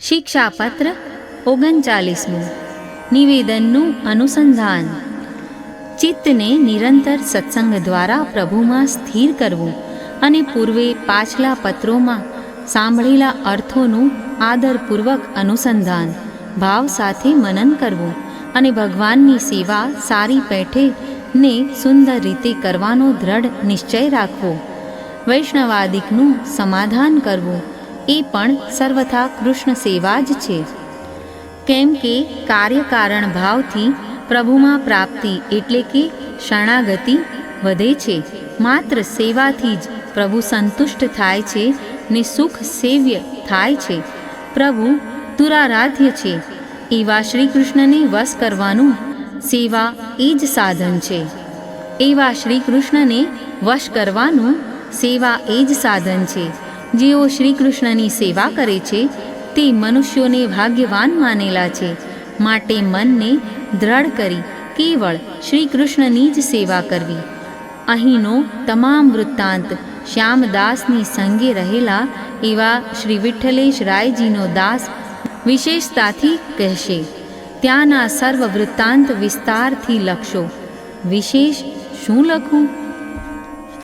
શિક્ષાપત્ર ઓગણચાલીસમું. નિવેદનનું અનુસંધાન. ચિત્તને નિરંતર સત્સંગ દ્વારા પ્રભુમાં સ્થિર કરવું અને પૂર્વે પાછલા પત્રોમાં સાંભળેલા અર્થોનું આદરપૂર્વક અનુસંધાન, ભાવ સાથે મનન કરવું અને ભગવાનની સેવા સારી પેઠે ને સુંદર રીતે કરવાનો દ્રઢ નિશ્ચય રાખવો, વૈષ્ણવાદિકનું સમાધાન કરવું એ પણ સર્વથા કૃષ્ણ સેવા જ છે. કેમ કે કાર્યકારણ ભાવથી પ્રભુમાં પ્રાપ્તિ એટલે કે શરણાગતિ વધે છે. માત્ર સેવાથી જ પ્રભુ સંતુષ્ટ થાય છે ને સુખ સેવ્ય થાય છે. પ્રભુ તુરારાધ્ય છે. એવા શ્રી કૃષ્ણને વશ કરવાનું સેવા એ જ સાધન છે. એવા શ્રી કૃષ્ણને વશ કરવાનું સેવા એ જ સાધન છે. જેઓ શ્રી કૃષ્ણની સેવા કરે છે, તે મનુષ્યોને ભાગ્યવાન માનેલા છે. માટે મનને દ્રઢ કરી કેવળ શ્રી કૃષ્ણની જ સેવા કરવી. અહીંનો તમામ વૃત્તાંત શ્યામદાસની સંગે રહેલા એવા શ્રી વિઠ્ઠલેશ રાયજીનો દાસ વિશેષતાથી કહેશે, ત્યાંના સર્વ વૃત્તાંત વિસ્તારથી લખશો. વિશેષ શું લખું?